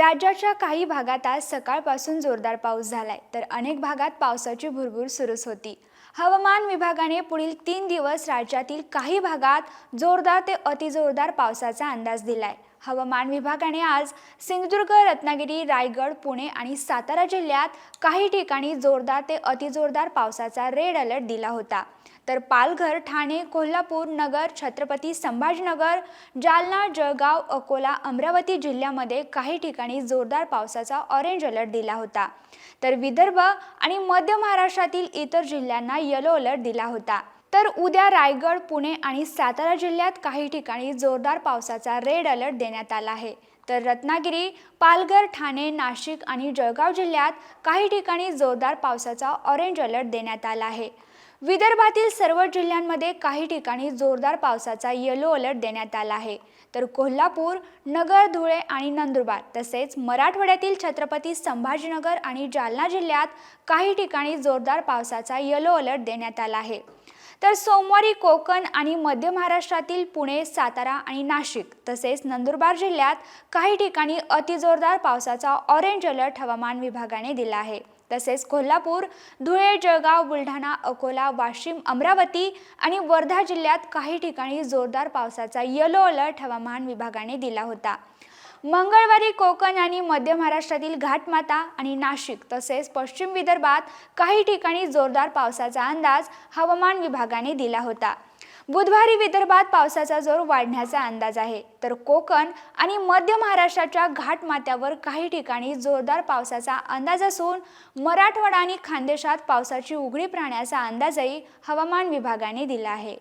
राज्याच्या काही भागात आज सकाळपासून जोरदार पाऊस झालाय तर अनेक भागात पावसाची भुरभूर सुरूच होती. हवामान विभागाने पुढील तीन दिवस राज्यातील काही भागात जोरदार ते अतिजोरदार पावसाचा अंदाज दिलाय. हवामान विभागाने आज सिंधुदुर्ग रत्नागिरी रायगड पुणे आणि सातारा जिल्ह्यात काही ठिकाणी जोरदार ते अतिजोरदार पावसाचा रेड अलर्ट दिला होता. तर पालघर ठाणे कोल्हापूर नगर छत्रपती संभाजीनगर जालना जळगाव अकोला अमरावती जिल्ह्यामध्ये काही ठिकाणी जोरदार पावसाचा ऑरेंज अलर्ट दिला होता. तर विदर्भ आणि मध्य महाराष्ट्रातील इतर जिल्ह्यांना येलो अलर्ट दिला होता. तर उद्या रायगड पुणे आणि सातारा जिल्ह्यात काही ठिकाणी जोरदार पावसाचा रेड अलर्ट देण्यात आला आहे. तर रत्नागिरी पालघर ठाणे नाशिक आणि जळगाव जिल्ह्यात काही ठिकाणी जोरदार पावसाचा ऑरेंज अलर्ट देण्यात आला आहे. विदर्भातील सर्व जिल्ह्यांमध्ये काही ठिकाणी जोरदार पावसाचा येलो अलर्ट देण्यात आला आहे. तर कोल्हापूर नगर धुळे आणि नंदुरबार तसेच मराठवाड्यातील छत्रपती संभाजीनगर आणि जालना जिल्ह्यात काही ठिकाणी जोरदार पावसाचा येलो अलर्ट देण्यात आला आहे. तर सोमवारी कोकण आणि मध्य महाराष्ट्रातील पुणे सातारा आणि नाशिक तसेच नंदुरबार जिल्ह्यात काही ठिकाणी अतिजोरदार पावसाचा ऑरेंज अलर्ट हवामान विभागाने दिला आहे. तसेच कोल्हापूर धुळे जळगाव बुलढाणा अकोला वाशिम अमरावती आणि वर्धा जिल्ह्यात काही ठिकाणी जोरदार पावसाचा येलो अलर्ट हवामान विभागाने दिला होता. मंगळवारी कोकण आणि मध्य महाराष्ट्रातील घाटमाता आणि नाशिक तसेच पश्चिम विदर्भात काही ठिकाणी जोरदार पावसाचा अंदाज हवामान विभागाने दिला होता. बुधवारी विदर्भात पावसाचा जोर वाढण्याचा अंदाज आहे. तर कोकण आणि मध्य महाराष्ट्राच्या घाटमाथ्यावर काही ठिकाणी जोरदार पावसाचा अंदाज असून मराठवाडा आणि खानदेशात पावसाची उघडीप राहण्याचा अंदाजही हवामान विभागाने दिला आहे.